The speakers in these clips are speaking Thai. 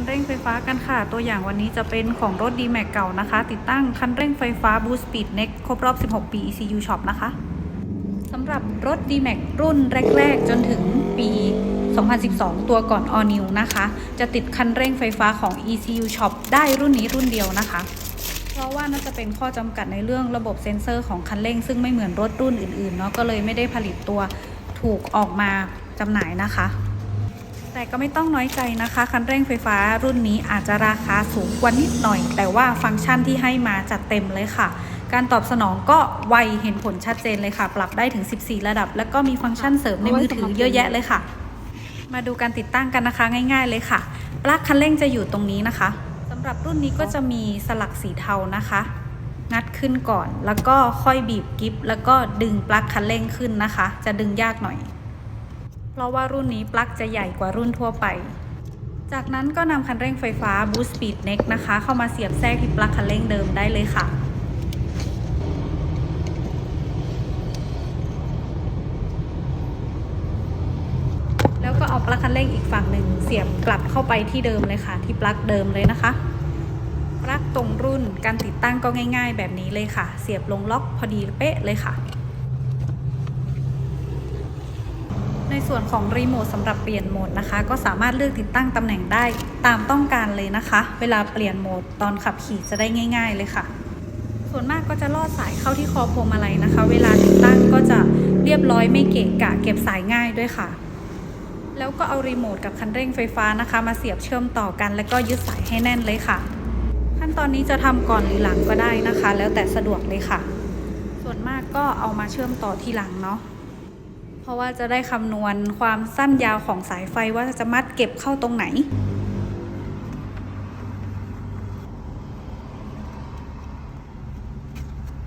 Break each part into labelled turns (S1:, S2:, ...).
S1: คันเร่งไฟฟ้ากันค่ะ ตัวอย่างวันนี้จะเป็นของรถ d m a x เก่านะคะ ติดตั้งคันเร่งไฟฟ้า Boost Speed Next ครบรอบ 16 ปี ECU Shop นะคะสำหรับรถ d m a x รุ่นแรก ๆ จนถึงปี 2012 ตัวก่อน All New นะคะ จะติดคันเร่งไฟฟ้าของ ECU Shop ได้รุ่นนี้รุ่นเดียวนะคะ เพราะว่าน่าจะเป็นข้อจำกัดในเรื่องระบบเซ็นเซอร์ของคันเร่ง ซึ่งไม่เหมือนรถรุ่นอื่นๆเนาะก็เลยไม่ได้ผลิตตัวถูกออกมาจำหน่ายนะคะ แต่ก็ไม่ต้องน้อยใจนะคะ คันเร่งไฟฟ้ารุ่นนี้อาจจะราคาสูงกว่านิดหน่อย แต่ว่าฟังก์ชันที่ให้มาจัดเต็มเลยค่ะ การตอบสนองก็ไวเห็นผลชัดเจนเลยค่ะ ปรับได้ถึง 14 ระดับ แล้วก็มีฟังก์ชันเสริมในมือถือเยอะแยะเลยค่ะ มาดูการติดตั้งกันนะคะง่าย ๆเลยค่ะปลั๊กคันเร่งจะอยู่ตรงนี้นะคะสำหรับรุ่นนี้ก็จะมีสลักสีเทานะคะ งัดขึ้นก่อน แล้วก็ค่อยบีบกิฟแล้วก็ดึงปลั๊กคันเร่งขึ้นนะคะ จะดึงยากหน่อย เพราะว่ารุ่นนี้ปลั๊กจะใหญ่กว่ารุ่นทั่วไป จากนั้นก็นำคันเร่งไฟฟ้า Boost Speed Next นะคะ เข้ามาเสียบแทรกที่ปลั๊กคันเร่งเดิมได้เลยค่ะแล้วก็เอาปลั๊กคันเร่งอีกฝั่งหนึ่งเสียบกลับเข้าไปที่เดิมเลยค่ะ ที่ปลั๊กเดิมเลยนะคะปลั๊กตรงรุ่นการติดตั้งก็ง่าย ๆ แบบนี้เลยค่ะ เสียบลงล็อกพอดีเป๊ะเลยค่ะ ในส่วนของรีโมทสำหรับเปลี่ยนโหมดนะคะ ก็สามารถเลือกติดตั้งตำแหน่งได้ตามต้องการเลยนะคะ เวลาเปลี่ยนโหมดตอนขับขี่จะได้ง่าย ๆ เลยค่ะ ส่วนมากก็จะลอดสายเข้าที่คอพวงมาลัยนะคะ เวลาติดตั้งก็จะเรียบร้อยไม่เกะกะเก็บสายง่ายด้วยค่ะ แล้วก็เอารีโมทกับคันเร่งไฟฟ้านะคะ มาเสียบเชื่อมต่อกัน แล้วก็ยึดสายให้แน่นเลยค่ะ ขั้นตอนนี้จะทำก่อนหรือหลังก็ได้นะคะ แล้วแต่สะดวกเลยค่ะ ส่วนมากก็เอามาเชื่อมต่อทีหลังเนาะ ราะว่าจะได้คำนวณความสั้นยาวของสายไฟว่าจะมัดเก็บเข้าตรงไหน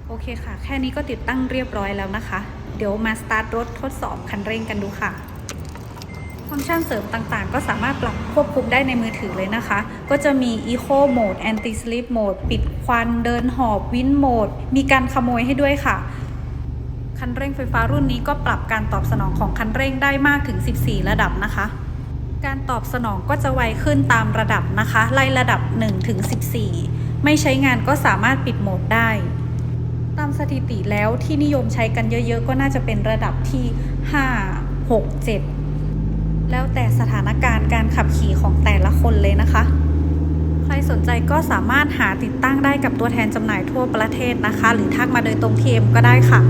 S1: โอเคค่ะ แค่นี้ก็ติดตั้งเรียบร้อยแล้วนะคะ เดี๋ยวมาสตาร์ทรถทดสอบคันเร่งกันดูค่ะ ฟังก์ชันเสริมต่างๆ ก็สามารถปรับควบคุมได้ในมือถือเลยนะคะ ก็จะมี Eco Mode Anti Slip Mode ปิดควัน เดินหอบวินโหมดมีการขโมยให้ด้วยค่ะ คันเร่งไฟฟ้ารุ่นนี้ก็ปรับการตอบสนองของคันเร่งได้มากถึง 14 ระดับนะคะ การตอบสนองก็จะไวขึ้นตามระดับนะคะ ไล่ระดับ1ถึง14 ไม่ใช้งานก็สามารถปิดโหมดได้ ตามสถิติแล้วที่นิยมใช้กันเยอะๆ ก็น่าจะเป็นระดับที่ 5 6 7 แล้วแต่สถานการณ์การขับขี่ของแต่ละคนเลยนะคะ ใครสนใจก็สามารถหาติดตั้งได้กับตัวแทนจำหน่ายทั่วประเทศนะคะ หรือทักมาโดยตรงที่เอ็มก็ได้ค่ะ